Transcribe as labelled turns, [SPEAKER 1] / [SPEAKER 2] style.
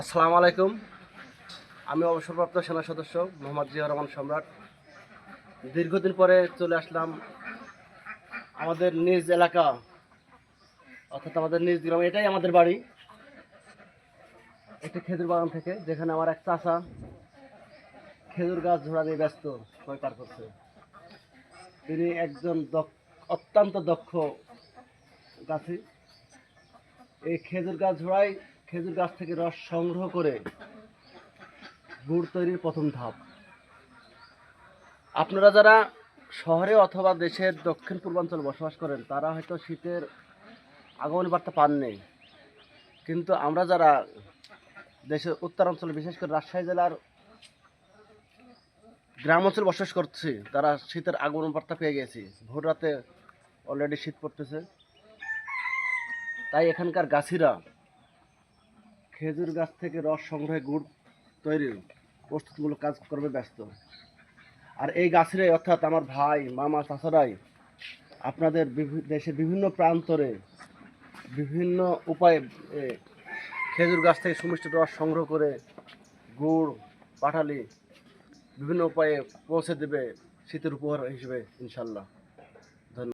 [SPEAKER 1] আসসালামু আলাইকুম। আমি অবসরপ্রাপ্ত সেনা সদস্য মোহাম্মদ জিয়া রহমান সম্রাট। দীর্ঘদিন পরে চলে আসলাম আমাদের নিজ এলাকা, অর্থাৎ আমাদের নিজ গ্রাম, এটাই আমাদের বাড়ি। একটি খেজুর বাগান থেকে, যেখানে আমার এক চাচা খেজুর গাছ ঝোড়া নিয়ে ব্যস্ত, সময় পার করছে। তিনি একজন অত্যন্ত দক্ষ গাছি। এই খেজুর গাছ ঝোড়াই খেজুর গাছ থেকে রস সংগ্রহ করে গুড় তৈরির প্রথম ধাপ। আপনারা যারা শহরে অথবা দেশের দক্ষিণ পূর্বাঞ্চল বসবাস করেন, তারা হয়তো শীতের আগমনী বার্তা পাননি। কিন্তু আমরা যারা দেশের উত্তরাঞ্চলে, বিশেষ করে রাজশাহী জেলার গ্রাম অঞ্চল বসবাস করছি, তারা শীতের আগমন বার্তা পেয়ে গেছি। ভোর রাতে অলরেডি শীত পড়তেছে। তাই এখানকার গাছিরা খেজুর গাছ থেকে রস সংগ্রহে গুড় তৈরির প্রস্তুতমূলক কাজ করবে ব্যস্ত। আর এই গাছেরাই অর্থাৎ আমার ভাই, মামা, চাচারাই আপনাদের দেশের বিভিন্ন প্রান্তরে বিভিন্ন উপায়ে খেজুর গাছ থেকে সুমিষ্ট রস সংগ্রহ করে গুড় পাঠালি বিভিন্ন উপায়ে পৌঁছে দেবে শীতের উপহার হিসেবে, ইনশাল্লাহ।